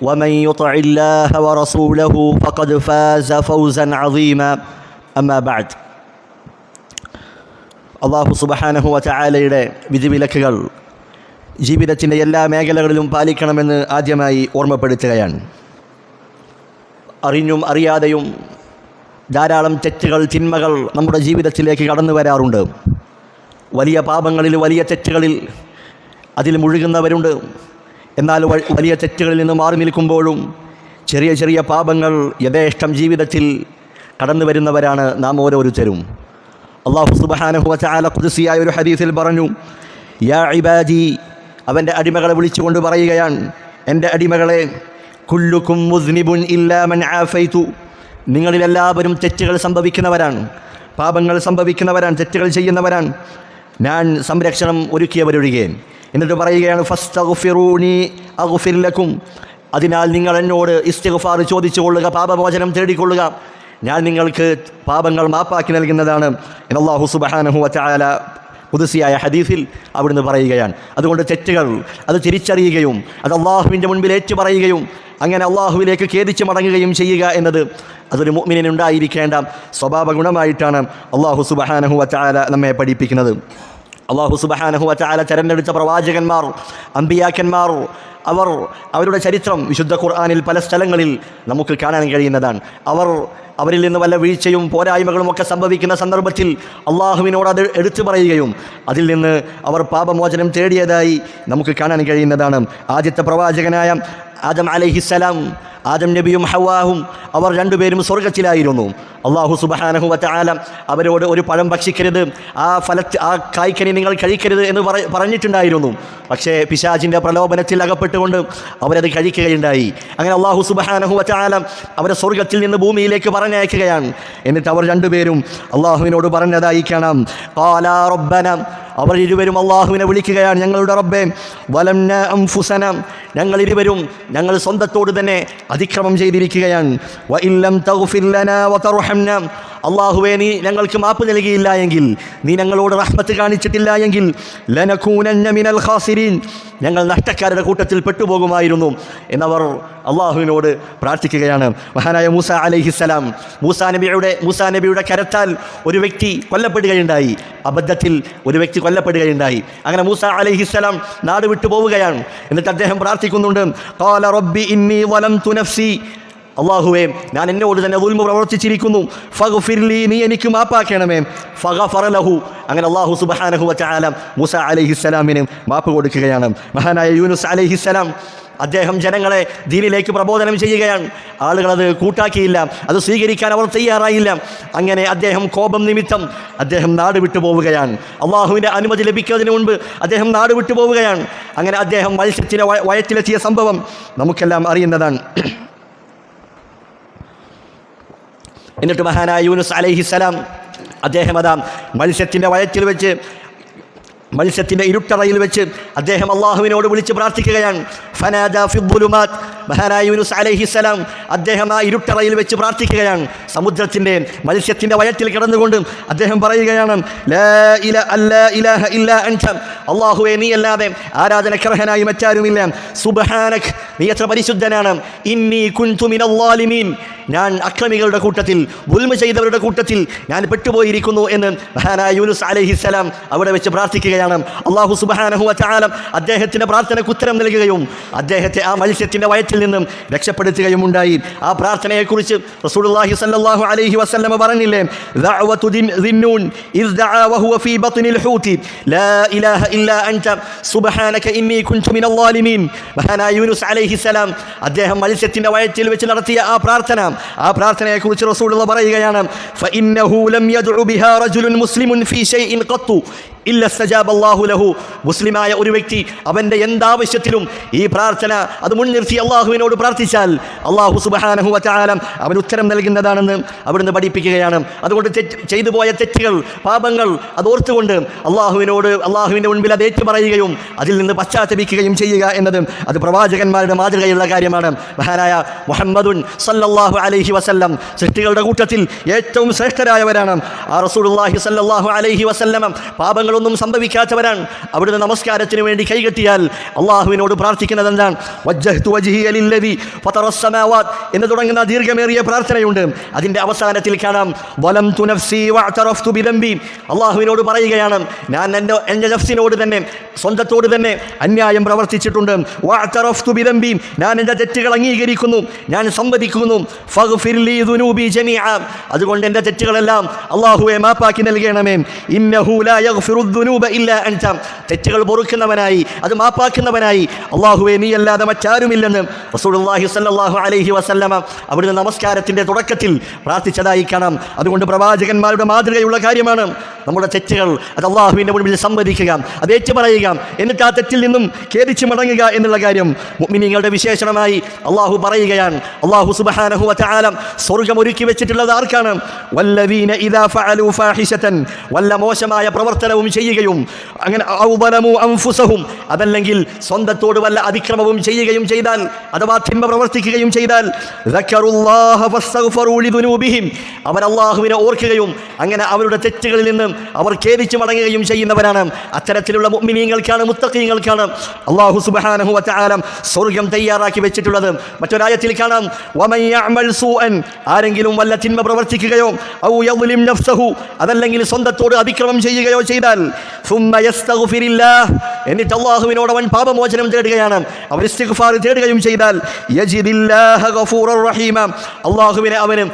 ومن يطع الله ورسوله فقد فاز فوزا عظيما اما بعد അള്ളാഹു സുബഹാനഹുവ ചായാലയുടെ വിധിവിലക്കുകൾ ജീവിതത്തിൻ്റെ എല്ലാ മേഖലകളിലും പാലിക്കണമെന്ന് ആദ്യമായി ഓർമ്മപ്പെടുത്തുകയാണ് അറിഞ്ഞും അറിയാതെയും ധാരാളം തെറ്റുകൾ തിന്മകൾ നമ്മുടെ ജീവിതത്തിലേക്ക് കടന്നു വരാറുണ്ട് വലിയ പാപങ്ങളിൽ വലിയ തെറ്റുകളിൽ അതിൽ മുഴുകുന്നവരുണ്ട് എന്നാൽ വലിയ തെറ്റുകളിൽ നിന്ന് മാറി നിൽക്കുമ്പോഴും ചെറിയ ചെറിയ പാപങ്ങൾ യഥേഷ്ടം ജീവിതത്തിൽ കടന്നു വരുന്നവരാണ് നാം ഓരോരുത്തരും. അള്ളാഹു സുബഹാനഹുവ ചാല ഒരു ഹദീസിൽ പറഞ്ഞു യാ ഇബാദി അവന്റെ അടിമകളെ വിളിച്ചുകൊണ്ട് പറയുകയാണ് എന്റെ അടിമകളെ കുല്ലുക്കും മുസ്നിബുൻ ഇല്ലാമൻ ആഫൈതു. നിങ്ങളിലെല്ലാവരും തെറ്റുകൾ സംഭവിക്കുന്നവരാണ് പാപങ്ങൾ സംഭവിക്കുന്നവരാണ് തെറ്റുകൾ ചെയ്യുന്നവരാണ്. ഞാൻ സംരക്ഷണം ഒരുക്കിയവരൊഴികെ. എന്നിട്ട് പറയുകയാണ് ഫസ്തഗ്ഫിറൂനി അഗ്ഫിർ ലക്കും. അതിനാൽ നിങ്ങൾ എന്നോട് ഇസ്തിഗ്ഫാർ ചോദിച്ചു കൊള്ളുക പാപമോചനം തേടിക്കൊള്ളുക. ഞാൻ നിങ്ങൾക്ക് പാപങ്ങൾ മാപ്പാക്കി നൽകുന്നതാണ് എന്നല്ലാഹു സുബ്ഹാനഹു വതആല പുതുസിയായ ഹദീഫിൽ അവിടുന്ന് പറയുകയാണ്. അതുകൊണ്ട് തെറ്റുകൾ അത് തിരിച്ചറിയുകയും അത് അള്ളാഹുവിന്റെ മുൻപിൽ ഏറ്റു പറയുകയും അങ്ങനെ അള്ളാഹുവിലേക്ക് ഖേദിച്ച് മടങ്ങുകയും ചെയ്യുക എന്നത് അതൊരു മുഅ്മിനിനുണ്ടായിരിക്കേണ്ട സ്വഭാവ ഗുണമായിട്ടാണ് അള്ളാഹു സുബ്ഹാനഹു വതആല നമ്മെ പഠിപ്പിക്കുന്നത്. അള്ളാഹു സുബഹാനഹു വചാല തെരഞ്ഞെടുത്ത പ്രവാചകന്മാർ അമ്പിയാക്കന്മാർ അവർ അവരുടെ ചരിത്രം വിശുദ്ധ ഖുർആാനിൽ പല സ്ഥലങ്ങളിൽ നമുക്ക് കാണാൻ കഴിയുന്നതാണ്. അവർ അവരിൽ നിന്ന് വല്ല വീഴ്ചയും പോരായ്മകളും ഒക്കെ സംഭവിക്കുന്ന സന്ദർഭത്തിൽ അള്ളാഹുവിനോട് അത് എടുത്തു പറയുകയും അതിൽ നിന്ന് അവർ പാപമോചനം തേടിയതായി നമുക്ക് കാണാൻ കഴിയുന്നതാണ്. ആദ്യത്തെ പ്രവാചകനായ ആദം അലഹിസ്സലാം ആദം നബിയും ഹവാഹും അവർ രണ്ടുപേരും സ്വർഗത്തിലായിരുന്നു. അള്ളാഹു സുബഹാനഹു വറ്റആല അവരോട് ഒരു പഴം ഭക്ഷിക്കരുത് ആ ഫല ആ കായ്ക്കനി നിങ്ങൾ കഴിക്കരുത് എന്ന് പറ പറഞ്ഞിട്ടുണ്ടായിരുന്നു. പക്ഷേ പിശാജിന്റെ പ്രലോഭനത്തിൽ അകപ്പെട്ടുകൊണ്ട് അവരത് കഴിക്കുകയുണ്ടായി. അങ്ങനെ അള്ളാഹു സുബഹാനഹു വറ്റആല അവരെ സ്വർഗത്തിൽ നിന്ന് ഭൂമിയിലേക്ക് പറഞ്ഞയക്കുകയാണ്. എന്നിട്ട് അവർ രണ്ടുപേരും അള്ളാഹുവിനോട് പറഞ്ഞതായി കാണാം. "ഖാലാ റബ്ബന അവർ ഇരുവരും അള്ളാഹുവിനെ വിളിക്കുകയാണ്. ഞങ്ങളുടെ റബ്ബേ വലം അംഫുസന ഞങ്ങൾ ഇരുവരും ഞങ്ങൾ സ്വന്തത്തോട് തന്നെ അതിക്രമം ചെയ്തിരിക്കുകയാണ്. വ അള്ളാഹുവേ നീ ഞങ്ങൾക്ക് മാപ്പ് നൽകിയില്ല എങ്കിൽ നീ ഞങ്ങളോട് റഹ്മത്ത് കാണിച്ചിട്ടില്ല എങ്കിൽ മിനൽ ഞങ്ങൾ നഷ്ടക്കാരുടെ കൂട്ടത്തിൽ പെട്ടുപോകുമായിരുന്നു. എന്നവർ അള്ളാഹുവിനോട് പ്രാർത്ഥിക്കുകയാണ്. മഹാനായ മൂസ അലൈഹിസ്സലാം മൂസാ നബിയുടെ മൂസാ നബിയുടെ കരത്താൽ ഒരു വ്യക്തി കൊല്ലപ്പെടുകയുണ്ടായി. അബദ്ധത്തിൽ ഒരു വ്യക്തി കൊല്ലപ്പെടുകയുണ്ടായി. അങ്ങനെ മൂസ അലൈഹിസ്സലാം നാട് വിട്ടു പോവുകയാണ്. എന്നിട്ട് അദ്ദേഹം പ്രാർത്ഥിക്കുന്നുണ്ട് "ഖാല റബ്ബി ഇന്നി വലം തുനഫ്സി അള്ളാഹുവേ ഞാൻ എന്നോട് തന്നെ ഉൽമ പ്രവർത്തിച്ചിരിക്കുന്നു. ഫഗ്ഫിർലി നീ എനിക്ക് മാപ്പാക്കണമേ. ഫഗഫറലഹു അങ്ങനെ അള്ളാഹു സുബ്ഹാനഹു വതആല മൂസ അലഹിസ്സലാമിന് മാപ്പ് കൊടുക്കുകയാണ്. മഹാനായ യൂനുസ് അലൈഹിസ്സലാം അദ്ദേഹം ജനങ്ങളെ ദീനിലേക്ക് പ്രബോധനം ചെയ്യുകയാണ്. ആളുകളത് കൂട്ടാക്കിയില്ല. അത് സ്വീകരിക്കാൻ അവർ തയ്യാറായില്ല. അങ്ങനെ അദ്ദേഹം കോപം നിമിത്തം അദ്ദേഹം നാട് വിട്ടു പോവുകയാണ്. അള്ളാഹുവിന്റെ അനുമതി ലഭിക്കുന്നതിന് മുൻപ് അദ്ദേഹം നാട് വിട്ടു പോവുകയാണ്. അങ്ങനെ അദ്ദേഹം മത്സ്യത്തിന് വയറ്റിലെത്തിയ സംഭവം നമുക്കെല്ലാം അറിയുന്നതാണ്. എന്നിട്ട് മഹാനായ യൂനുസ് അലൈഹിസ്സലാം അദ്ദേഹം അതാ മത്സ്യത്തിന്റെ വയറ്റിൽ വെച്ച് മത്സ്യത്തിന്റെ ഇരുട്ടറയിൽ വെച്ച് അദ്ദേഹം അള്ളാഹുവിനോട് വിളിച്ച് പ്രാർത്ഥിക്കുകയാണ്. ഫനാദ ഫിബുലുമാത് മഹാനായ അലൈഹിസ്സലാം അദ്ദേഹം ആ ഇരുട്ടറയിൽ വെച്ച് പ്രാർത്ഥിക്കുകയാണ്. സമുദ്രത്തിന്റെ മത്സ്യത്തിന്റെ വയറ്റിൽ കിടന്നുകൊണ്ട് അദ്ദേഹം പറയുകയാണ് അള്ളാഹുവെ നീ അല്ലാതെ ആരാധനക്കർഹനായി മറ്റാരുമില്ല. സുബഹാനഖ് നീ എത്ര പരിശുദ്ധനാണ്. ഇന്നി കുൻതുമിനീൻ ഞാൻ അക്രമികളുടെ കൂട്ടത്തിൽ ഉൽമ ചെയ്തവരുടെ കൂട്ടത്തിൽ ഞാൻ പെട്ടുപോയിരിക്കുന്നു എന്ന് മഹാനായ യൂനുസ് അലഹിസ്സലാം അവിടെ വെച്ച് പ്രാർത്ഥിക്കുകയാണ്. പറയുകയാണ്. അള്ളാഹു സുബാനഹു ചാലം അദ്ദേഹത്തിന്റെ പ്രാർത്ഥനയ്ക്ക് ഉത്തരം നൽകുകയും അദ്ദേഹത്തെ ആ മത്സ്യത്തിന്റെ വയറ്റിൽ നിന്നും രക്ഷപ്പെടുത്തുകയും ഉണ്ടായി. ആ പ്രാർത്ഥനയെക്കുറിച്ച് റസൂലുള്ളാഹി സല്ലല്ലാഹു അലൈഹി വസല്ലമ പറഞ്ഞില്ലേ? ദഅവതു ദിന്നൂൻ ഇദ് ദഅ വഹുവ ഫീ ബത്നിൽ ഹൂതി ലാ ഇലാഹ ഇല്ലാ അൻത. സുബ്ഹാനക ഇന്നി കുൻതു മിനൽ ളാലിമീൻ മഹാനായ യൂനുസ് സലാം അദ്ദേഹം മത്സ്യത്തിന്റെ വയറ്റിൽ വെച്ച് നടത്തിയ ആ പ്രാർത്ഥന. ആ പ്രാർത്ഥനയെക്കുറിച്ച് റസൂലുള്ള പറയുകയാണ്. ഫഇന്നഹു ലം യദ്ഉ ബിഹാ റജുലുൻ മുസ്ലിമുൻ ഫീ ഷൈഇൻ ഖത്തു. ലഹു. മുസ്ലിമായ ഒരു വ്യക്തി അവന്റെ എന്താവശ്യത്തിലും ഈ പ്രാർത്ഥന അത് മുൻനിർത്തി അള്ളാഹുവിനോട് പ്രാർത്ഥിച്ചാൽ അള്ളാഹു സുബഹാനഹു വാലം അവൻ ഉത്തരം നൽകുന്നതാണെന്ന് അവിടുന്ന് പഠിപ്പിക്കുകയാണ്. അതുകൊണ്ട് ചെയ്തു പോയ തെറ്റുകൾ പാപങ്ങൾ അത് ഓർത്തുകൊണ്ട് അള്ളാഹുവിനോട് അള്ളാഹുവിന്റെ മുൻപിൽ അത് ഏറ്റുപറയുകയും അതിൽ നിന്ന് പശ്ചാത്തപിക്കുകയും ചെയ്യുക എന്നത് അത് പ്രവാചകന്മാരുടെ മാതൃകയുള്ള കാര്യമാണ്. മഹാനായ മുഹമ്മദുൻ സല്ലല്ലാഹു അലൈഹി വസല്ലം സൃഷ്ടികളുടെ കൂട്ടത്തിൽ ഏറ്റവും ശ്രേഷ്ഠരായവരാണ് ആ റസൂലുള്ളാഹി സല്ലല്ലാഹു അലൈഹി വസല്ലം. ഒന്നും സംഭവിക്കാത്തവരാണ്. അവിടുന്ന് നമസ്കാരത്തിന് വേണ്ടി കൈകെട്ടിയാൽ അള്ളാഹുവിനോട് പ്രാർത്ഥിക്കുന്നത് എന്താണ് എന്ന് തുടങ്ങുന്ന ദീർഘമേറിയ പ്രാർത്ഥനയുണ്ട്. അതിന്റെ അവസാനത്തിൽ കാണാം വലം തുനഫ്സി ബിദംബി. അള്ളാഹുവിനോട് പറയുകയാണ് ഞാൻ എന്റെ എന്റെ നഫ്സിനോട് തന്നെ സ്വന്തത്തോട് തന്നെ അന്യായം പ്രവർത്തിച്ചിട്ടുണ്ട്. വാത്തറഫ്തു ബിദംബി. ഞാൻ എന്റെ തെറ്റുകൾ അംഗീകരിക്കുന്നു ഞാൻ സംവദിക്കുന്നു അതുകൊണ്ട് എന്റെ തെറ്റുകളെല്ലാം അള്ളാഹുവെ മാപ്പാക്കി നൽകണമേ. ഇന്നഹൂല തെറ്റുകൾ പൊറുക്കുന്നവനായി അത് മാപ്പാക്കുന്നവനായി. അള്ളാഹുവെ നീ അല്ലാതെ മറ്റാരുമില്ലെന്ന് റസൂലുള്ളാഹി സ്വല്ലല്ലാഹു അലൈഹി വസല്ലമ അവിടുന്ന് നമസ്കാരത്തിന്റെ തുടക്കത്തിൽ പ്രാർത്ഥിച്ചതായി കാണാം. അതുകൊണ്ട് പ്രവാചകന്മാരുടെ മാതൃകയുള്ള കാര്യമാണ് നമ്മുടെ തെറ്റുകൾ. അത് അള്ളാഹുവിന്റെ മുൻപിൽ സംവദിക്കുക അത് ഏറ്റുപറയുക എന്നിട്ട് ആ തെറ്റിൽ നിന്നും ഖേദിച്ച് മടങ്ങുക എന്നുള്ള കാര്യം മുഅ്മിനീങ്ങളുടെ വിശേഷണമായി അള്ളാഹു പറയുകയാണ്. അള്ളാഹു സുബ്ഹാനഹു വതആല സ്വർഗം ഒരുക്കി വെച്ചിട്ടുള്ളത് ആർക്കാണ്? വല്ലവീന ഇദാ ഫഅലു ഫാഹിശതൻ വല്ല മോശമായ പ്രവർത്തനവും ചെയ്യുകയും അങ്ങനെ ഔ ളലമു അതല്ലെങ്കിൽ സ്വന്തത്തോട് വല്ല അതിക്രമവും ചെയ്യുകയും ചെയ്താൽ അഥവാ തിന്മ പ്രവർത്തിക്കുകയും ചെയ്താൽ അവർ അള്ളാഹുവിനെ ഓർക്കുകയും അങ്ങനെ അവരുടെ തെറ്റുകളിൽ നിന്നും അവർ ഖേദിച്ചു മടങ്ങുകയും ചെയ്യുന്നവരാണ്. അത്തരത്തിലുള്ള മുഅ്മിനീങ്ങൾക്കാണ് മുത്തക്കീങ്ങൾക്കാണ് അള്ളാഹു സുബ്ഹാനഹു വതആല സ്വർഗം തയ്യാറാക്കി വെച്ചിട്ടുള്ളത്. മറ്റൊരായത്തിൽ കാണാം ആരെങ്കിലും വല്ല തിന്മ പ്രവർത്തിക്കുകയോ അതല്ലെങ്കിൽ സ്വന്തത്തോട് അതിക്രമം ചെയ്യുകയോ ചെയ്താൽ അവൻ എന്നിട്ട് അള്ളാഹുവിനോട് അവൻ പാപമോചനം തേടുകയാണ്. അവൻ ഇസ്തിഗ്ഫാർ തേടുകയും ചെയ്താൽ അള്ളാഹുവിനെ അവന്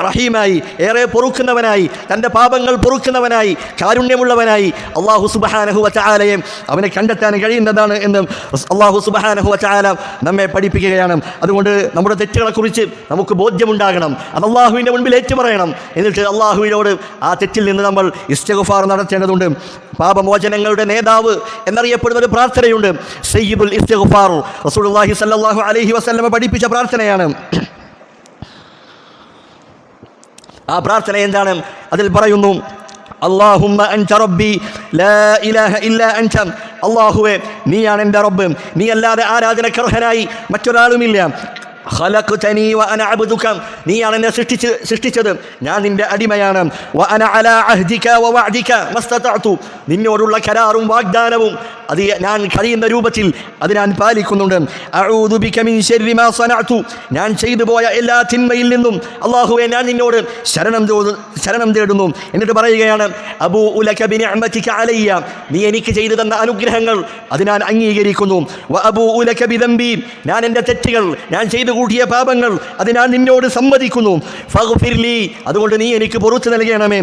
റഹീമായി ഏറെ പൊറുക്കുന്നവനായി തന്റെ പാപങ്ങൾ പൊറുക്കുന്നവനായി കാരുണ്യമുള്ളവനായി അള്ളാഹു സുബഹാനഹു വച്ചാലയെ അവനെ കണ്ടെത്താൻ കഴിയുന്നതാണ് എന്ന് അള്ളാഹു സുബഹാനഹു വച്ചാല നമ്മെ പഠിപ്പിക്കുകയാണ്. അതുകൊണ്ട് നമ്മുടെ തെറ്റുകളെക്കുറിച്ച് നമുക്ക് ബോധ്യമുണ്ടാകണം. അത് അള്ളാഹുവിന്റെ മുൻപിൽ ഏറ്റുപറയണം. എന്നിട്ട് അള്ളാഹുവിനോട് ആ തെറ്റിൽ നിന്ന് നമ്മൾ ഇസ്തിഗ്ഫാർ നടത്തേണ്ടതുണ്ട്. പാപമോചനങ്ങളുടെ നേതാവ് എന്നറിയപ്പെടുന്ന ഒരു പ്രാർത്ഥനയുണ്ട്. സയ്യിബുൽ ഇസ്തിഗ്ഫാർ. റസൂലുള്ളാഹി സല്ലല്ലാഹു അലൈഹി വസല്ലം പഠിപ്പിച്ച പ്രാർത്ഥനയാണ്. ആ പ്രാർത്ഥന എന്താണ്? അതിൽ പറയുന്നു അള്ളാഹുമ്മ അൻത റബ്ബി ലാ ഇലാഹ ഇല്ല അൻത. അള്ളാഹുവേ നീയാണ് എന്റെ റബ്ബ്. നീ അല്ലാതെ ആരാധനക്കർഹനായി മറ്റൊരാളുമില്ല. നീയാണ് എന്നെ സൃഷ്ടിച്ച് സൃഷ്ടിച്ചത്. ഞാൻ നിന്റെ അടിമയാണ്. നിന്നോടുള്ള കരാറും വാഗ്ദാനവും അത് ഞാൻ കഴിയുന്ന രൂപത്തിൽ അത് ഞാൻ പാലിക്കുന്നുണ്ട്. ഞാൻ ചെയ്തു പോയ എല്ലാ തിന്മയിൽ നിന്നും അല്ലാഹുവേ ഞാൻ നിന്നോട് ശരണം ശരണം തേടുന്നു. എന്നിട്ട് പറയുകയാണ് അബൂ ഉലകബിനെ ബിനിഅമതിക അലയ്യ. നീ എനിക്ക് ചെയ്തു തന്ന അനുഗ്രഹങ്ങൾ അത് ഞാൻ അംഗീകരിക്കുന്നു. അബൂ ഉലക ബിദംബി ഞാൻ എന്റെ തെറ്റുകൾ ഞാൻ ചെയ്തു കൂട്ടിയ പാപങ്ങൾ അത് ഞാൻ നിന്നോട് സമ്മതിക്കുന്നു. ഫഗ്ഫിർ ലീ അതുകൊണ്ട് നീ എനിക്ക് പൊറുത്ത് നൽകണമേ.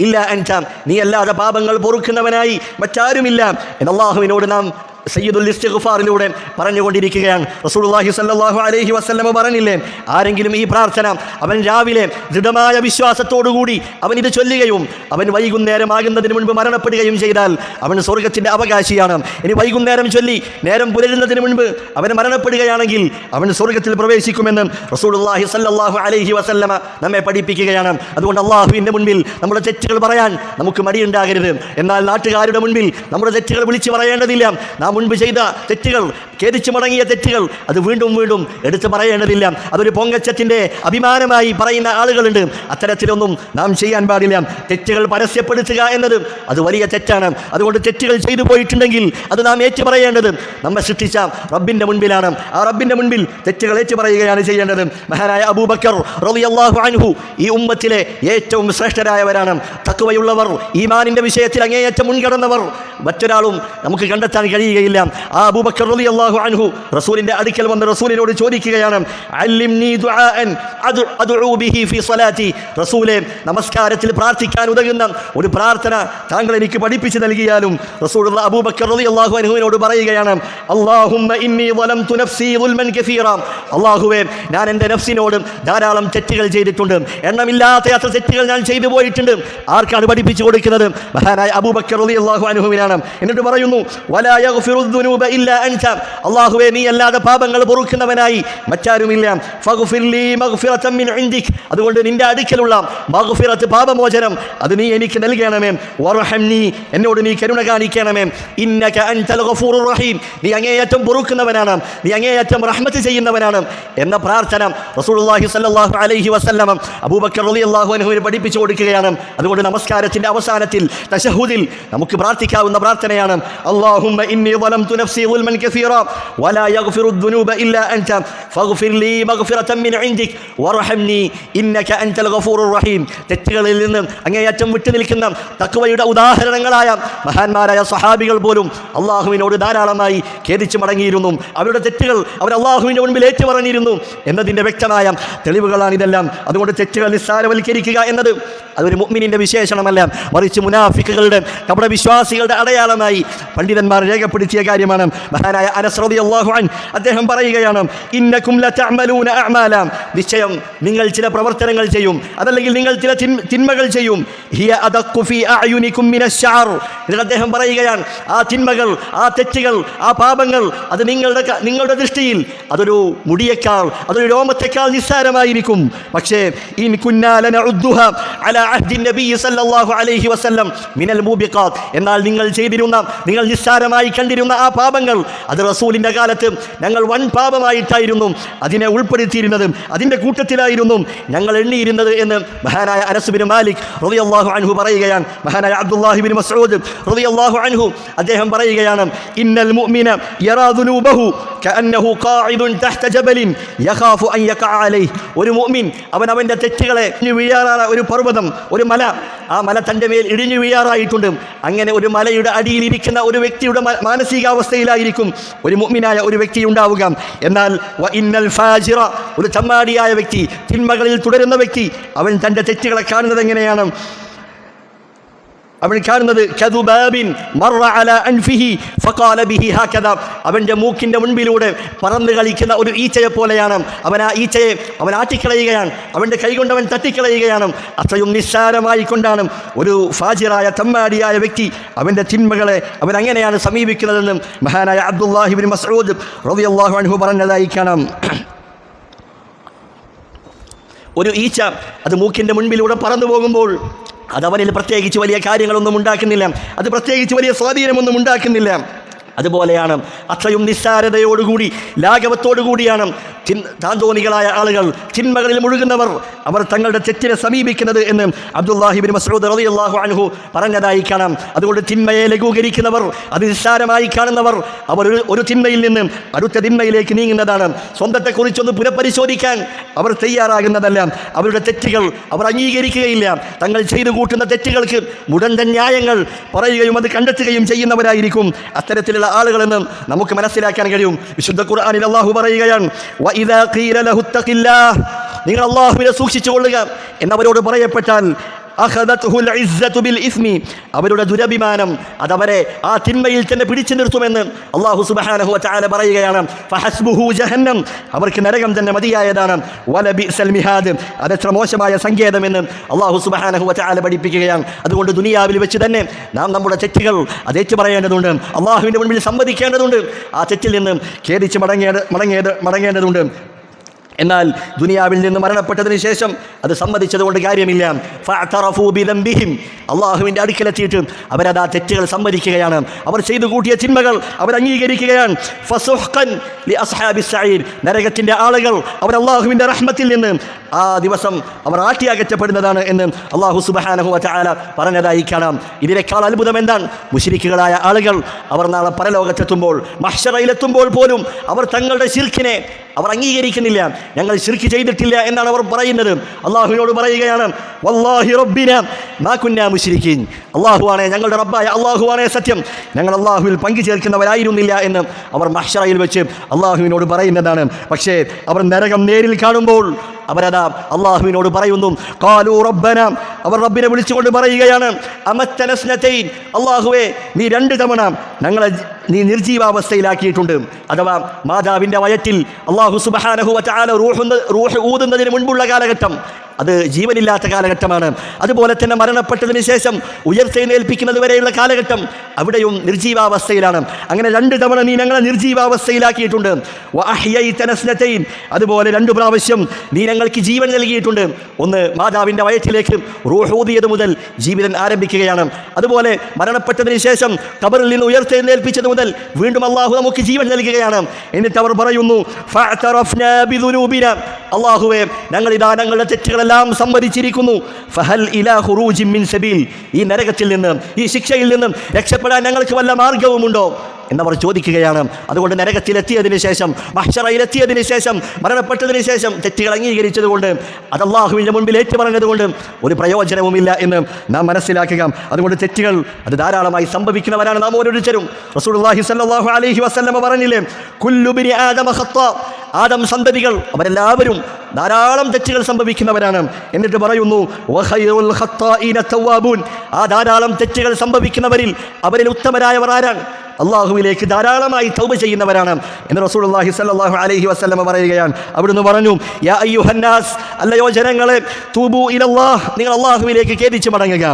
ഇല്ലാ അൻത നീ അല്ലാതെ പാപങ്ങൾ പൊറുക്കുന്നവനായി മറ്റാരുമില്ല. എന്നാഹുവിനോട് നാം സയ്യിദുൽ ഇസ്തിഗ്ഫാറിലൂടെ പറഞ്ഞുകൊണ്ടിരിക്കുകയാണ്. റസൂലുള്ളാഹി സ്വല്ലല്ലാഹു അലൈഹി വസല്ലമ പറഞ്ഞില്ലേ? ആരെങ്കിലും ഈ പ്രാർത്ഥന അവൻ രാവിലെ ദൃഢമായ വിശ്വാസത്തോടുകൂടി അവൻ ഇത് ചൊല്ലുകയും അവൻ വൈകുന്നേരമാകുന്നതിന് മുൻപ് മരണപ്പെടുകയും ചെയ്താൽ അവൻ സ്വർഗത്തിന്റെ അവകാശിയാണ്. ഇനി വൈകുന്നേരം ചൊല്ലി നേരം പുലരുന്നതിന് മുൻപ് അവൻ മരണപ്പെടുകയാണെങ്കിൽ അവൻ സ്വർഗത്തിൽ പ്രവേശിക്കുമെന്ന് റസൂലുള്ളാഹി സ്വല്ലല്ലാഹു അലൈഹി വസല്ലമ നമ്മെ പഠിപ്പിക്കുകയാണ്. അതുകൊണ്ട് അള്ളാഹുവിന്റെ മുൻപിൽ നമ്മുടെ തെറ്റുകൾ പറയാൻ നമുക്ക് മടിയുണ്ടാകരുത്. എന്നാൽ നാട്ടുകാരുടെ മുൻപിൽ നമ്മുടെ തെറ്റുകൾ വിളിച്ചു പറയേണ്ടതില്ല. നാം മുൻപ് ചെയ്ത തെറ്റുകൾ ഖേദിച്ചു മടങ്ങിയ തെറ്റുകൾ അത് വീണ്ടും വീണ്ടും എടുത്തു പറയേണ്ടതില്ല. അതൊരു പൊങ്കച്ചത്തിന്റെ അഭിമാനമായി പറയുന്ന ആളുകളുണ്ട്. അത്തരത്തിലൊന്നും നാം ചെയ്യാൻ പാടില്ല. തെറ്റുകൾ പരസ്യപ്പെടുത്തുക എന്നത് അത് വലിയ തെറ്റാണ്. അതുകൊണ്ട് തെറ്റുകൾ ചെയ്തു പോയിട്ടുണ്ടെങ്കിൽ അത് നാം ഏറ്റു പറയേണ്ടത് നമ്മെ സൃഷ്ടിച്ച റബ്ബിന്റെ മുൻപിലാണ്. ആ റബ്ബിന്റെ മുൻപിൽ തെറ്റുകൾ ഏറ്റു പറയുകയാണ് ചെയ്യേണ്ടത്. മഹാനായ അബൂബക്കർ റളിയല്ലാഹു അൻഹു ഈ ഉമ്മത്തിലെ ഏറ്റവും ശ്രേഷ്ഠരായവരാണ്. തക്കുവയുള്ളവർ ഈമാനിന്റെ വിഷയത്തിൽ അങ്ങേയറ്റം മുൻകടന്നവർ. മറ്റൊരാളും നമുക്ക് കണ്ടെത്താൻ കഴിയുകയില്ല ആ അബൂബക്കർ റളിയല്ലാഹു അൻഹു റസൂലിന്റെ അടുക്കൽ വന്ന് റസൂലിനോട് ചോദിക്കുകയാണ് റസൂലെ നമസ്കാരത്തിൽ പ്രാർത്ഥിക്കാൻ ഉതകുന്ന ഒരു പ്രാർത്ഥന താങ്കൾ എനിക്ക് പഠിപ്പിച്ചു നൽകിയാലും റസൂൽ അബൂബക്കർ റളിയല്ലാഹു അൻഹുവിനോട് പറയുകയാണ് അള്ളാഹുവേ ഞാൻ എന്റെ നഫ്സിനോട് ധാരാളം തെറ്റുകൾ ചെയ്തിട്ടുണ്ട്. എണ്ണമില്ലാത്ത അത്ര തെറ്റുകൾ ഞാൻ ചെയ്തു പോയിട്ടുണ്ട്. ആർക്കാണ് പഠിപ്പിച്ചു കൊടുക്കുന്നത്? മഹാനായ അബൂബക്കർ റലി അള്ളാഹു അനുഹുവിനാണ് എന്നിട്ട് പറയുന്നു വലാ അല്ലാഹുവേ നീ അല്ലാതെ പാപങ്ങൾ പൊറുക്കുന്നവനായി മറ്റാരുമില്ല. അതുകൊണ്ട് നിന്റെ അടുക്കലുള്ള മഗ്ഫിറത്ത് പാപമോചനം അത് നീ എനിക്ക് നൽകണമേ. വർഹംനി എന്നോട് നീ കരുണ കാണിക്കണമേ. ഇന്നക അൻതൽ ഗഫൂറുർ റഹീം. നീ അങ്ങേയറ്റം പൊറുക്കുന്നവനാണ്. നീ അങ്ങേയറ്റം റഹ്മത്ത് ചെയ്യുന്നവനാണ്. എന്ന പ്രാർത്ഥന റസൂലുള്ളാഹി സ്വല്ലല്ലാഹു അലൈഹി വസല്ലം അബൂബക്കർ റളിയല്ലാഹു അൻഹുവിന് പഠിപ്പിച്ചു കൊടുക്കുകയാണ്. അതുകൊണ്ട് നമസ്കാരത്തിന്റെ അവസാനത്തിൽ തശഹുദിൽ നമുക്ക് പ്രാർത്ഥിക്കാവുന്ന പ്രാർത്ഥനയാണ്. അല്ലാഹുമ്മ ഇന്നി ظلمت نفسي ظلما كثيرا ولا يغفر الذنوب الا انت فاغفر لي مغفرة من عندك وارحمني انك انت الغفور الرحيم തെറ്റുകളിൽ നിന്ന് അങ്ങേയറ്റം വിട്ടു നിൽക്കുന്ന തക്വയുടെ ഉദാഹരണങ്ങളായ മഹാന്മാരായ സഹാബികൾ പോലും അള്ളാഹുവിനോട് ധാരാളമായി ഖേദിച്ചു മടങ്ങിയിരുന്നു അവരുടെ തെറ്റുകൾ അവർ അള്ളാഹുവിൻ്റെ മുൻപിൽ ഏറ്റുപറഞ്ഞിരുന്നു എന്നതിൻ്റെ വ്യക്തമായ തെളിവുകളാണ് ഇതെല്ലാം അതുകൊണ്ട് തെറ്റുകൾ നിസ്സാരവൽക്കരിക്കുക എന്നത് അതൊരു മുഅ്മിനിന്റെ വിശേഷണമല്ല മറിച്ച് മുനാഫിക്കുകളുടെ കപടവിശ്വാസികളുടെ അടയാളമായി പണ്ഡിതന്മാർ രേഖപ്പെടുത്തിയ കാര്യമാണ്. മഹാനായ അനസ് റളിയല്ലാഹു അൻ അദ്ദേഹം പറയുകയാണ് ഇന്നക്കും ലതഅമലൂന അഅമാല. നിശ്ചയം നിങ്ങൾ ചില പ്രവർത്തനങ്ങൾ ചെയ്യും അതല്ലെങ്കിൽ നിങ്ങൾ ചില തിന്മകൾ ചെയ്യും. ഹിയ അദഖു ഫീ അഅയുനികും മിനശ്ശഅർ എന്നിട്ട് അദ്ദേഹം പറയുകയാണ് ആ തിന്മകൾ ആ തെറ്റുകൾ ആ പാപങ്ങൾ അത് നിങ്ങളുടെ നിങ്ങളുടെ ദൃഷ്ടിയിൽ അതൊരു മുടിയേക്കാൾ അതൊരു രോമത്തേക്കാൾ നിസ്സാരമായിരിക്കും. പക്ഷേ ഇൻ കുന്നാലന ഉദ്ദുഹ അല അഹ്ദി നബി സല്ലല്ലാഹു അലൈഹി വസല്ലം മിനൽ മൂബിഖാത്ത്. എന്നാൽ നിങ്ങൾ ചെയ്തിരുന്ന നിങ്ങൾ നിസ്സാരമായി കണ്ടിരുന്ന ആ പാപങ്ങൾ അത് റസൂലിന്റെ കാലത്ത് ഞങ്ങൾ വൻ പാപമായിട്ടായിരുന്നു അതിനെ ഉൾപ്പെടുത്തിയിരുന്നത് അതിന്റെ കൂട്ടത്തിലായിരുന്നു ഞങ്ങൾ എണ്ണിയിരുന്നത് എന്ന് മഹാനായ അനസുബിൻ മാലിക് റളിയല്ലാഹു അൻഹു പറയുകയാണ്. മഹാനായ അബ്ദുല്ലാഹിബിൻ മസ്ഊദ് റളിയല്ലാഹു അൻഹു അദ്ദേഹം പറയുകയാണ് ഇന്നൽ മുഅ്മിന യറാദുനൂബഹു കഅന്നഹു ഖാഇദുൻ തഹ്ത ജബലിൻ യഖാഫു അൻ യഖഅ അലൈഹി. ഒരു മുഅ്മിൻ അവൻ അവന്റെ തെറ്റുകളെ ഇടിഞ്ഞു വീഴാറാണ് ഒരു പർവതം ഒരു മല. ആ മല തന്റെ മേൽ ഇടിഞ്ഞു വീഴാറായിട്ടുണ്ട്. അങ്ങനെ ഒരു മലയുടെ അടിയിൽ ഇരിക്കുന്ന ഒരു വ്യക്തിയുടെ മ- മാനസികാവസ്ഥയിലായിരിക്കും. ഒരു മുമ്മിനായ ഒരു വ്യക്തി ഉണ്ടാവുക. എന്നാൽ വ ഇന്നൽ ഫാജിറ ഒരു ചമ്മാടിയായ വ്യക്തി തിന്മകളിൽ തുടരുന്ന വ്യക്തി അവൻ തന്റെ തെറ്റുകളെ കാണുന്നത് എങ്ങനെയാണ്? അവൻ കാണുന്നത് അവന്റെ മൂക്കിന്റെ മുൻപിലൂടെ പറന്ന് കളിക്കുന്ന ഒരു ഈച്ചയെ പോലെയാണ്. അവൻ ആ ഈച്ചയെ അവൻ ആട്ടിക്കളയുകയാണ്. അവന്റെ കൈകൊണ്ട് അവൻ തട്ടിക്കളയുകയാണ്. അത്രയും നിസ്സാരമായി കൊണ്ടാണ് ഒരു ഫാജിറായ തമ്മാടിയായ വ്യക്തി അവന്റെ തിന്മകളെ അവൻ അങ്ങനെയാണ് സമീപിക്കുന്നതെന്നും മഹാനായ അബ്ദുല്ലാഹിബിൻ മസൂദ് റബി അള്ളാഹു അൻഹു പറഞ്ഞതായി കാണാം. ഒരു ഈച്ച അത് മൂക്കിന്റെ മുൻപിലൂടെ പറന്നു പോകുമ്പോൾ അത് അവനിൽ പ്രത്യേകിച്ച് വലിയ കാര്യങ്ങളൊന്നും ഉണ്ടാക്കുന്നില്ല. അത് പ്രത്യേകിച്ച് വലിയ സ്വാധീനമൊന്നും ഉണ്ടാക്കുന്നില്ല. അതുപോലെയാണ് അത്രയും നിസ്സാരതയോടുകൂടി ലാഘവത്തോടുകൂടിയാണ് ചിൻ താന്തോന്നികളായ ആളുകൾ ചിന്മകളിൽ മുഴുകുന്നവർ അവർ തങ്ങളുടെ തെറ്റിനെ സമീപിക്കുന്നത് എന്ന് അബ്ദുല്ലാഹിബിൻ മസൂദ് അള്ളാഹു അൻഹു പറഞ്ഞതായി കാണാം. അതുകൊണ്ട് തിന്മയെ ലഘൂകരിക്കുന്നവർ അത് നിസ്സാരമായി കാണുന്നവർ അവർ ഒരു ഒരു തിന്മയിൽ നിന്ന് അടുത്ത തിന്മയിലേക്ക് നീങ്ങുന്നതാണ്. സ്വന്തത്തെക്കുറിച്ചൊന്ന് പുനഃപരിശോധിക്കാൻ അവർ തയ്യാറാകുന്നതല്ല. അവരുടെ തെറ്റുകൾ അവർ അംഗീകരിക്കുകയില്ല. തങ്ങൾ ചെയ്തു കൂട്ടുന്ന തെറ്റുകൾക്ക് മുടന്തൻ ന്യായങ്ങൾ പറയുകയും അത് കണ്ടെത്തുകയും ചെയ്യുന്നവരായിരിക്കും. അത്തരത്തിലുള്ള ആളുകളെന്ന് നമുക്ക് മനസ്സിലാക്കാൻ കഴിയും. വിശുദ്ധ ഖുർആനിൽ അള്ളാഹു പറയുകയാണ് നിങ്ങൾ അള്ളാഹുവിനെ സൂക്ഷിച്ചു കൊള്ളുക എന്നവരോട് പറയപ്പെട്ടാൽ അവരുടെ ദുരഭിമാനം അതവരെ ആ തിന്മയിൽ തന്നെ പിടിച്ചു നിർത്തുമെന്ന് അള്ളാഹു സുബ്ഹാനഹു ചാല പറയുകയാണ്. ജഹന്നം. അവർക്ക് നരകം തന്നെ മതിയായതാണ്. അതെത്ര മോശമായ സങ്കേതമെന്ന് അള്ളാഹു സുബ്ഹാനഹു ചാല പഠിപ്പിക്കുകയാണ്. അതുകൊണ്ട് ദുനിയാവിൽ വെച്ച് തന്നെ നാം നമ്മുടെ തെറ്റുകൾ അതേറ്റ് പറയേണ്ടതുണ്ട്. അള്ളാഹുവിന്റെ മുൻപിൽ സമ്മതിക്കേണ്ടതുണ്ട്. ആ തെറ്റിൽ നിന്ന് ഖേദിച്ച് മടങ്ങേണ്ട മടങ്ങേണ്ട മടങ്ങേണ്ടതുണ്ട്. എന്നാൽ ദുനിയാവിൽ നിന്ന് മരണപ്പെട്ടതിന് ശേഷം അത് സമ്മതിച്ചതുകൊണ്ട് കാര്യമില്ല. അള്ളാഹുവിന്റെ അടുക്കലെത്തിയിട്ട് അവരത് ആ തെറ്റുകൾ സമ്മതിക്കുകയാണ്. അവർ ചെയ്തു കൂട്ടിയ ചിന്മകൾ അവർ അംഗീകരിക്കുകയാണ്. നരകത്തിന്റെ ആളുകൾ അവർ അള്ളാഹുവിന്റെ റഹ്മത്തിൽ നിന്ന് ആ ദിവസം അവർ ആട്ടിയകറ്റപ്പെടുന്നതാണ് എന്ന് അള്ളാഹു സുബഹാനഹു വതആല പറഞ്ഞതായി കാണാം. ഇതിനേക്കാൾ അത്ഭുതം എന്താണ്? മുഷിരിക്കുകളായ ആളുകൾ അവർ നാളെ പരലോകത്തെത്തുമ്പോൾ മഹ്ഷറയിലെത്തുമ്പോൾ പോലും അവർ തങ്ങളുടെ ശിൽക്കിനെ അവർ അംഗീകരിക്കുന്നില്ല. ഞങ്ങൾ ശിർക്ക് ചെയ്തിട്ടില്ല എന്നാണ് അവർ പറയുന്നത്. അള്ളാഹുവിനോട് പറയുകയാണ് വല്ലാഹി റബ്ബിന മാ കുന്നാ മുശ്രിക്കീൻ. അള്ളാഹുവാണ് ഞങ്ങളുടെ റബ്ബായ അള്ളാഹുവാണ് സത്യം. ഞങ്ങൾ അള്ളാഹുവിൽ പങ്കു ചേർക്കുന്നവരായിരുന്നില്ല എന്ന് അവർ മഹ്ഷറയിൽ വെച്ച് അള്ളാഹുവിനോട് പറയുന്നതാണ്. പക്ഷേ അവർ നരകം നേരിൽ കാണുമ്പോൾ അവരതാ അള്ളാഹുവിനോട് പറയുന്നു കാലു റബ്ബന. അവർ റബ്ബിനെ വിളിച്ചുകൊണ്ട് പറയുകയാണ് അമത്തനസ്നത്തെയിൻ അള്ളാഹുവേ നീ രണ്ട് തവണ ഞങ്ങളെ നീ നിർജീവാവസ്ഥയിലാക്കിയിട്ടുണ്ട് അഥവാ മാതാവിന്റെ വയറ്റിൽ അള്ളാഹു സുബഹാനഹുവ വറ്റാല റൂഹുന്ന റൂഹ് ഊതുന്നതിന് മുൻപുള്ള കാലഘട്ടം. അത് ജീവനില്ലാത്ത കാലഘട്ടമാണ്. അതുപോലെ തന്നെ മരണപ്പെട്ടതിന് ശേഷം ഉയർത്തെഴുന്നേൽപ്പിക്കുന്നത് വരെയുള്ള കാലഘട്ടം അവിടെയും നിർജീവാവസ്ഥയിലാണ് അങ്ങനെ രണ്ട് തവണ നീ ഞങ്ങളെ നിർജീവാവസ്ഥയിലാക്കിയിട്ടുണ്ട് വഅഹ്യൈതന അതുപോലെ രണ്ടു പ്രാവശ്യം നീ ഞങ്ങൾക്ക് ജീവൻ നൽകിയിട്ടുണ്ട്. ഒന്ന് മാതാവിന്റെ വയറ്റിലേക്ക് റൂഹൂതിയത് മുതൽ ജീവിതം ആരംഭിക്കുകയാണ്. അതുപോലെ മരണപ്പെട്ടതിന് ശേഷം കബറിൽ നിന്ന് ഉയർത്തെഴുന്നേൽപ്പിച്ചത് മുതൽ വീണ്ടും അള്ളാഹു നമുക്ക് ജീവൻ നൽകുകയാണ്. എന്നിട്ട് അവർ പറയുന്നു അള്ളാഹുവെ ബിദുനൂബിന." അള്ളാഹുവേ ഞങ്ങൾ ഇതാ ഞങ്ങളുടെ തെറ്റുകളെല്ലാം സമ്മതിച്ചിരിക്കുന്നു ഫഹൽ ഇലാ ഹുറൂജി മിൻ സബീൽ. ഈ നരകത്തിൽ നിന്ന് ഈ ശിക്ഷയിൽ നിന്നും രക്ഷപ്പെടാൻ ഞങ്ങൾക്ക് വല്ല മാർഗവുമുണ്ടോ എന്നവർ ചോദിക്കുകയാണ്. അതുകൊണ്ട് നരകത്തിലെത്തിയതിന് ശേഷം മഹ്ഷറയിലെത്തിയതിന് ശേഷം മരണപ്പെട്ടതിന് ശേഷം തെറ്റുകൾ അംഗീകരിച്ചതുകൊണ്ട് അത് അള്ളാഹുവിന്റെ മുൻപിൽ ഏറ്റുപറഞ്ഞതുകൊണ്ട് ഒരു പ്രയോജനവുമില്ല എന്ന് നാം മനസ്സിലാക്കുക. അതുകൊണ്ട് തെറ്റുകൾ അത് ധാരാളമായി സംഭവിക്കുന്നവരാണ് നാം ഓരോരുത്തരും. റസൂലുള്ളാഹി സ്വല്ലല്ലാഹു അലൈഹി വസല്ലമ പറഞ്ഞില്ലേ കുല്ലുബിനി ആദമ ആദം സന്തതികൾ അവരെല്ലാവരും ധാരാളം തെറ്റുകൾ സംഭവിക്കുന്നവരാണ് എന്നിട്ട് പറയുന്നു. ആ ധാരാളം തെറ്റുകൾ സംഭവിക്കുന്നവരിൽ അവരിൽ ഉത്തമരായവർ ആരാണ് അള്ളാഹുവിലേക്ക് ധാരാളമായി തൗബ ചെയ്യുന്നവരാണ്. എന്ന് റസൂൾ അള്ളാഹി സ്വല്ലല്ലാഹു അലഹി വസ്ലമ പറയുകയാണ്. അവിടുന്ന് പറഞ്ഞു യാ അയ്യുഹന്നാസ് അല്ലയോ ജനങ്ങളെ തൂബു നിങ്ങൾ അള്ളാഹുവിലേക്ക് ഖേദിച്ച് മടങ്ങുക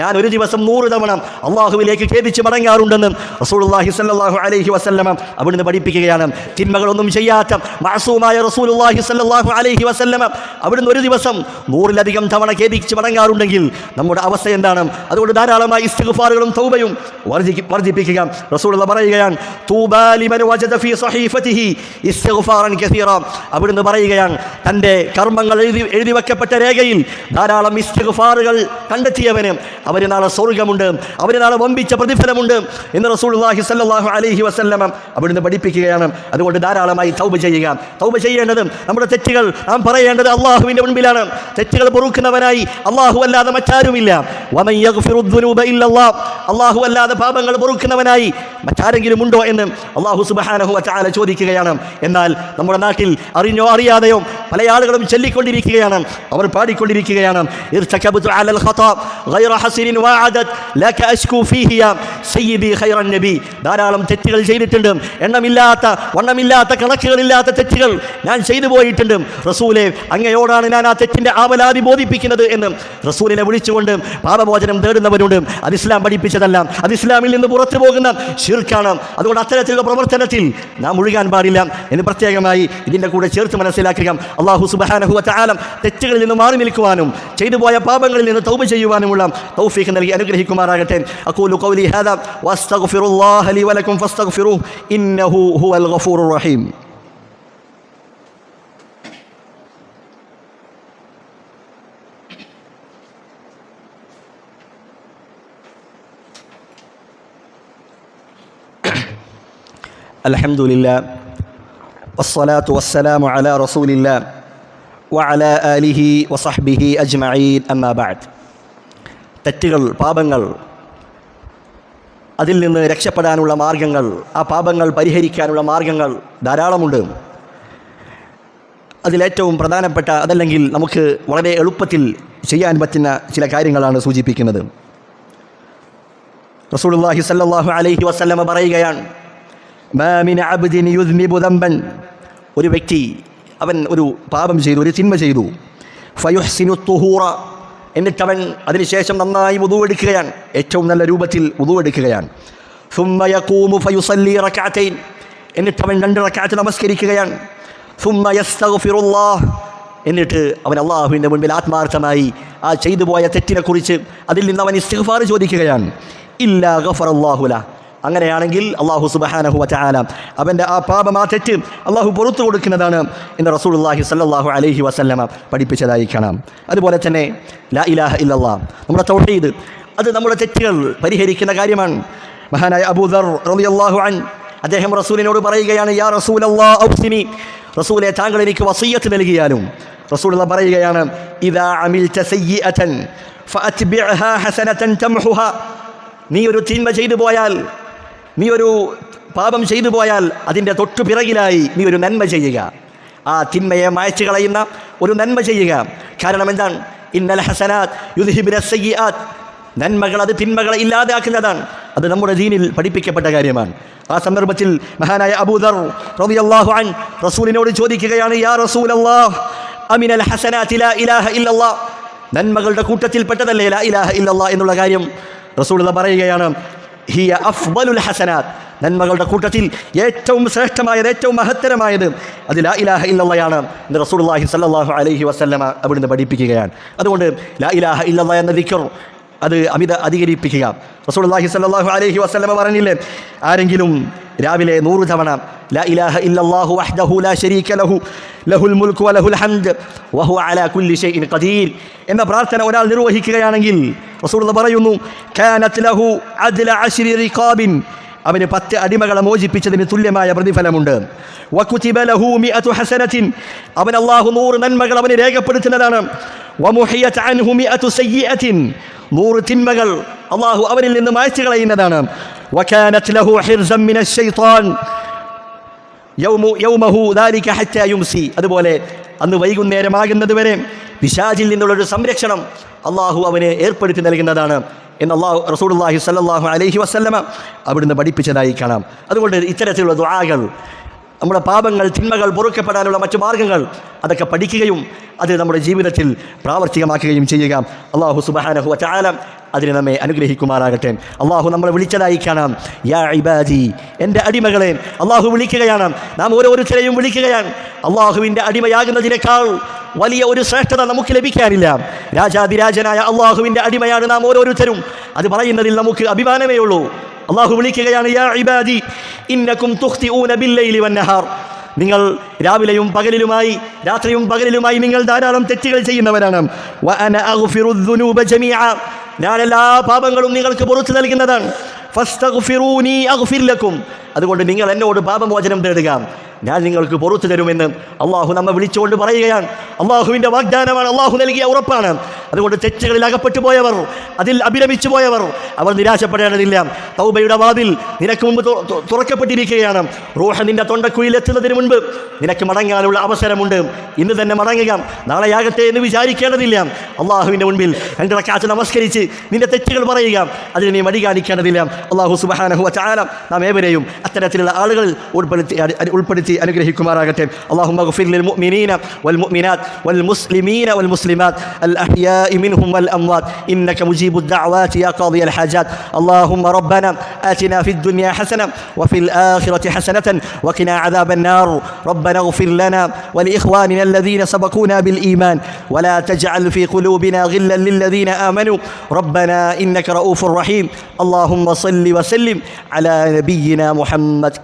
ഞാൻ ഒരു ദിവസം നൂറ് തവണ അള്ളാഹുവിലേക്ക് ഖേദിച്ച് മടങ്ങാറുണ്ടെന്ന് റസൂലുള്ളാഹി സ്വല്ലല്ലാഹു അലഹി വസല്ലമ അവിടുന്ന് പഠിപ്പിക്കുകയാണ്. തിന്മകളൊന്നും ചെയ്യാത്ത മാസൂമായ റസൂലുള്ളാഹി സ്വല്ലല്ലാഹു അലഹി വസല്ലമ അവിടുന്ന് ഒരു ദിവസം നൂറിലധികം തവണ ഖേദിച്ച് മടങ്ങാറുണ്ടെങ്കിൽ നമ്മുടെ അവസ്ഥ എന്താണ്? അതുകൊണ്ട് ധാരാളമായി ഇസ്തിഗ്ഫാറുകളും തൗബയും വർദ്ധിപ്പിക്കുക റസൂലുള്ള പറയുകയാണ് തൂബാലിമൻ വജദ ഫീ സഹീഫതിഹി ഇസ്തിഗ്ഫാറൻ കസീറ. അവിടുന്ന് പറയുകയാണ് തന്റെ കർമ്മങ്ങൾ എഴുതി എഴുതി വെക്കപ്പെട്ട രേഖയിൽ ധാരാളം ഇസ്തിഗ്ഫാറുകൾ കണ്ടെത്തിയവന് അവന് നാളെ സ്വർഗമുണ്ട് അവന് നാളെ വമ്പിച്ച പ്രതിഫലമുണ്ട് എന്ന് റസൂലുള്ളാഹി സ്വല്ലല്ലാഹു അലൈഹി വസല്ലം അവിടുന്ന് പഠിപ്പിക്കുകയാണ്. അതുകൊണ്ട് ധാരാളമായി തൗബ ചെയ്യുക. തൗബ ചെയ്യേണ്ടത് നമ്മുടെ തെറ്റുകൾ നാം പറയേണ്ടത് അള്ളാഹുവിന്റെ മുൻപിലാണ്. തെറ്റുകൾ പൊറുക്കുന്നവനായി അള്ളാഹു അല്ലാതെ മറ്റാരുമില്ല. വമൻ അള്ളാഹു അല്ലാതെ പാപങ്ങൾ പൊറുക്കുന്നവനായി മറ്റാരെങ്കിലും ഉണ്ടോ എന്ന് അള്ളാഹു സുബഹാനഹു വതആല ചോദിക്കുകയാണ്. എന്നാൽ നമ്മുടെ നാട്ടിൽ അറിഞ്ഞോ അറിയാതെയോ പല ആളുകളും ചൊല്ലിക്കൊണ്ടിരിക്കുകയാണ്. അവർ പാടിക്കൊണ്ടിരിക്കുകയാണ്. ധാരാളം തെറ്റുകൾ ചെയ്തിട്ടുണ്ട്. എണ്ണമില്ലാത്ത വണ്ണമില്ലാത്ത കണക്കുകളില്ലാത്ത തെറ്റുകൾ ഞാൻ ചെയ്തു പോയിട്ടുണ്ട്. റസൂലെ അങ്ങയോടാണ് ഞാൻ ആ തെറ്റിന്റെ ആവലാതി ബോധിപ്പിക്കുന്നത് എന്ന് റസൂലിനെ വിളിച്ചുകൊണ്ട് പാപമോചനം തേടുന്നവരുണ്ട് അത് ഇസ്ലാം പഠിപ്പിച്ചതല്ല. അത് ഇസ്ലാമിൽ നിന്ന് പുറത്തു പോകുന്ന ഷിർക്കാണ് അതുകൊണ്ട് അത്തരത്തിലുള്ള പ്രവർത്തനത്തിൽ നാം ഒഴുകാൻ പാടില്ല എന്ന് പ്രത്യേകമായി ഇതിന്റെ കൂടെ ചേർത്ത് മനസ്സിലാക്കുക. അള്ളാഹു സുബാനഹു ആലം തെറ്റുകളിൽ നിന്ന് മാറി നിൽക്കുവാനും ചെയ്തു പോയ പാപങ്ങളിൽ നിന്ന് തൗബ ചെയ്യുവാനുമുള്ള തൗഫീഖ് നൽകി അനുഗ്രഹിക്കുമാറാകട്ടെ. അക്കൂലു ഖൗലി ഹാദാ വസ്തഗ്ഫിറുല്ലാഹി ലി വലക്കും ഫസ്തഗ്ഫിറൂ ഇന്നഹു ഹുവൽ ഗഫൂറുർ റഹീം. അലഹമുല്ല വസ്സലാത്തു വസ്സലാമു അല റസൂലില്ല വഅല അലിഹി വസഹ്ബിഹി അജ്മഈൻ അമ്മാബാദ് തെറ്റുകൾ പാപങ്ങൾ അതിൽ നിന്ന് രക്ഷപ്പെടാനുള്ള മാർഗങ്ങൾ ആ പാപങ്ങൾ പരിഹരിക്കാനുള്ള മാർഗങ്ങൾ ധാരാളമുണ്ട്. അതിലേറ്റവും പ്രധാനപ്പെട്ട അതല്ലെങ്കിൽ നമുക്ക് വളരെ എളുപ്പത്തിൽ ചെയ്യാൻ പറ്റുന്ന ചില കാര്യങ്ങളാണ് സൂചിപ്പിക്കുന്നത്. റസൂലുള്ളാഹി സല്ലല്ലാഹു അലൈഹി വസല്ലമ പറയുകയാണ് ദംബൻ. ഒരു വ്യക്തി അവൻ ഒരു പാപം ചെയ്തു ഒരു തിന്മ ചെയ്തു. ഫയുഹ്സിനു തുഹൂറ. എന്നിട്ടവൻ അതിനുശേഷം നന്നായി ഉതുവെടുക്കുകയാണ് ഏറ്റവും നല്ല രൂപത്തിൽ ഉതുവെടുക്കുകയാണ് സുമ്മയൂമു ഫയുസല്ലി റക്കാറ്റൈൻ എന്നിട്ടവൻ രണ്ട് റക്കാറ്റ് നമസ്കരിക്കുകയാണ്. സുമ്മയസ്തഫിറുല്ലാഹ് എന്നിട്ട് അവൻ അള്ളാഹുവിന്റെ മുൻപിൽ ആത്മാർത്ഥമായി ആ ചെയ്തു പോയ തെറ്റിനെക്കുറിച്ച് അതിൽ നിന്ന് അവൻ ഇസ്തിഫാർ ചോദിക്കുകയാണ്. ഇല്ലാ ഗഫർ അള്ളാഹുല അങ്ങനെയാണെങ്കിൽ അള്ളാഹു സുബഹാനഹു വചാല അവന്റെ ആ പാപം ആ തെറ്റ് അള്ളാഹു പുറത്തു കൊടുക്കുന്നതാണ് എന്ന് റസൂലുള്ളാഹി സല്ലാഹു അലൈഹി വസല്ലമ പഠിപ്പിച്ചതായി കാണാം അതുപോലെ തന്നെ ലാ ഇലാഹ ഇല്ലല്ലാ നമ്മുടെ തൗഹീദ് അത് നമ്മുടെ തെറ്റുകൾ പരിഹരിക്കുന്ന കാര്യമാണ്. മഹാനായ അബൂദർ റളിയല്ലാഹു അൻ അദ്ദേഹം റസൂലിനോട് പറയുകയാണ് യാ റസൂൽ ഔസിനി റസൂലെ താങ്കൾ എനിക്ക് വസീയത്ത് നൽകിയാലും റസൂൽ പറയുകയാണ് ഇദാ അമിൽ നീ ഒരു തിന്മ ചെയ്തു പോയാൽ നീ ഒരു പാപം ചെയ്തു പോയാൽ അതിന്റെ തൊട്ടു പിറകിലായി നീ ഒരു നന്മ ചെയ്യുക. ആ തിന്മയെ മായച്ചു കളയുന്ന ഒരു നന്മ ചെയ്യുക. കാരണം എന്താണ്? ഇന്നൽ ഹസനാത്ത് യുദ്ഹിബിന നന്മകൾ അത് തിന്മകളെ ഇല്ലാതാക്കുന്നതാണ്. അത് നമ്മുടെ ദീനിൽ പഠിപ്പിക്കപ്പെട്ട കാര്യമാണ്. ആ സന്ദർഭത്തിൽ മഹാനായ അബൂദർ അൻ റസൂലിനോട് ചോദിക്കുകയാണ് യാ റസൂലല്ലാഹ് അമിനൽ ഹസനാത്തി ലാ ഇലാഹ നന്മകളുടെ കൂട്ടത്തിൽപ്പെട്ടതല്ലേ ലാ ഇലാഹ ഇല്ലല്ലാഹ് എന്നുള്ള കാര്യം റസൂൽ പറയുകയാണ്. ഹിയ അഫ്ബലുൽ ഹസനാത്. നന്മകളുടെ കൂട്ടത്തിൽ ഏറ്റവും ശ്രേഷ്ഠമായത് ഏറ്റവും മഹത്തരമായത് അത് ലാ ഇലാഹ ഇല്ലയാണ് എന്ന് റസൂലുള്ളാഹി സല്ലാഹു അലഹി വസല്ലമ അവിടുന്ന് പഠിപ്പിക്കുകയാണ്. അതുകൊണ്ട് ലാ ഇലാഹ ഇല്ലല്ലാ എന്ന വിക്കർ അത് അമിത അധികരിപ്പിക്കുക. റസൂലുള്ളാഹി സല്ലാഹു അലഹി വസല്ലമ പറഞ്ഞില്ലേ ആരെങ്കിലും രാവിലെ നൂറ് തവണ ലാ ഇലാഹ ഇല്ലല്ലാഹു വഹ്ദഹു ലാ ശരീക ലഹു ലഹുൽ മുൽക്കു വലഹുൽ ഹംദ് വഹു അലാ കുല്ലി ഷൈഇൻ ഖദീർ എന്ന പ്രാർത്ഥന ഒരാൾ നിർവഹിക്കുകയാണെങ്കിൽ റസൂലുള്ള പറയുന്നു കാനത്ത് ലഹു അദ്ല അശ്രി റിഖാബിൻ. അവന് പത്ത് അടിമകളെ മോചിപ്പിച്ചതിന് തുല്യമായ പ്രതിഫലമുണ്ട്. ഹസനത്തിൻ അവൻ അള്ളാഹു നൂറ് നന്മകൾ അവന് രേഖപ്പെടുത്തുന്നതാണ്. നൂറ് തിന്മകൾ അള്ളാഹു അവനിൽ നിന്ന് മായ്ച്ചു കളയുന്നതാണ്. വകാനത്ത് له حرزا من الشيطان. يوم يومه ذلك حتى يمسي. അതുപോലെ അന്ന് വൈകുന്നേരമാകുന്നത് വരെ പിശാചിൽ നിന്നുള്ളൊരു സംരക്ഷണം അള്ളാഹു അവനെ ഏർപ്പെടുത്തി നൽകുന്നതാണ് എന്ന് അള്ളാഹു റസൂലുള്ളാഹി സ്വല്ലല്ലാഹു അലൈഹി വസല്ലമ അവിടുന്ന് പഠിപ്പിച്ചതായി കാണാം. അതുകൊണ്ട് ഇത്തരത്തിലുള്ള ദുആകൾ നമ്മുടെ പാപങ്ങൾ തിന്മകൾ പൊറുക്കപ്പെടാനുള്ള മറ്റു മാർഗങ്ങൾ അതൊക്കെ പഠിക്കുകയും അത് നമ്മുടെ ജീവിതത്തിൽ പ്രാവർത്തികമാക്കുകയും ചെയ്യുക. അള്ളാഹു സുബാനഹു വചാല അതിനെ നമ്മെ അനുഗ്രഹിക്കുമാറാകട്ടെ. അള്ളാഹു നമ്മളെ വിളിച്ചതായി കാണാം യാ ഇബാദി എന്റെ അടിമകളെ അള്ളാഹു വിളിക്കുകയാണ്. നാം ഓരോരുത്തരെയും വിളിക്കുകയാണ്. അള്ളാഹുവിന്റെ അടിമയാകുന്നതിനേക്കാൾ വലിയ ഒരു ശ്രേഷ്ഠത നമുക്ക് ലഭിക്കാനില്ല. രാജാതിരാജനായ അള്ളാഹുവിന്റെ അടിമയാണ് നാം ഓരോരുത്തരും. അത് പറയുന്നതിൽ നമുക്ക് അഭിമാനമേ ഉള്ളൂ. അള്ളാഹു വിളിക്കുകയാണ് യാ ഇബാദി ഇന്നക്കും തുഖ്തിഊന ബില്ലയിലി വന്നഹാർ. നിങ്ങൾ രാവിലെയും പകലിലുമായി രാത്രിയും പകലിലുമായി നിങ്ങൾ ധാരാളം തെറ്റുകൾ ചെയ്യുന്നവരാണ്. ഞാൻ എല്ലാ പാപങ്ങളും നിങ്ങൾക്ക് പുറത്തു നൽകുന്നതാണ്. ഫസ്തഗ്ഫിറൂനി അതുകൊണ്ട് നിങ്ങൾ എന്നോട് പാപമോചനം തേടുക. ഞാൻ നിങ്ങൾക്ക് പുറത്തു തരുമെന്ന് അള്ളാഹു നമ്മെ വിളിച്ചുകൊണ്ട് പറയുകയാണ്. അള്ളാഹുവിന്റെ വാഗ്ദാനമാണ് അള്ളാഹു നൽകിയ ഉറപ്പാണ്. അതുകൊണ്ട് തെറ്റുകളിൽ അകപ്പെട്ടു പോയവർ അതിൽ അഭിരമിച്ചു പോയവർ അവർ നിരാശപ്പെടേണ്ടതില്ല. തൗബയുടെ വാതിൽ നിനക്ക് മുമ്പ് തുറക്കപ്പെട്ടിരിക്കുകയാണ് തു- തുറക്കപ്പെട്ടിരിക്കുകയാണ്. റൂഹ നിന്റെ തൊണ്ടക്കുയിലെത്തുന്നതിന് മുൻപ് നിനക്ക് മടങ്ങാനുള്ള അവസരമുണ്ട്. ഇന്ന് തന്നെ മടങ്ങുക. നാളെയാകട്ടെ എന്ന് വിചാരിക്കേണ്ടതില്ല. അള്ളാഹുവിന്റെ മുൻപിൽ രണ്ടിറക്കാച്ച് നമസ്കരിച്ച് നിന്റെ തെറ്റുകൾ പറയുക. അതിന് നീ മടി കാണിക്കേണ്ടതില്ല. അള്ളാഹു സുബാനഹു ചാലം നാം ഏവരെയും അത്തരത്തിലുള്ള ആളുകൾ ഉൾപ്പെടുത്തി അ- അ- ഉൾപ്പെടുത്തി അനുഗ്രഹിക്കുമാറാകട്ടെ അള്ളാഹു മഗ്ഫിർ ലിൽ മുഅ്മിനീന വൽ മുഅ്മിനാത്ത് വൽ മുസ്ലിമീന വൽ മുസ്ലിമാത്ത് അൽ അഹ്യാഇ منهم والأموات إنك مجيب الدعوات يا قاضي الحاجات اللهم ربنا آتنا في الدنيا حسنة وفي الآخرة حسنة وقنا عذاب النار ربنا اغفر لنا ولإخواننا الذين سبقونا بالإيمان ولا تجعل في قلوبنا غلا للذين آمنوا ربنا إنك رؤوف رحيم اللهم صل وسلم على نبينا محمد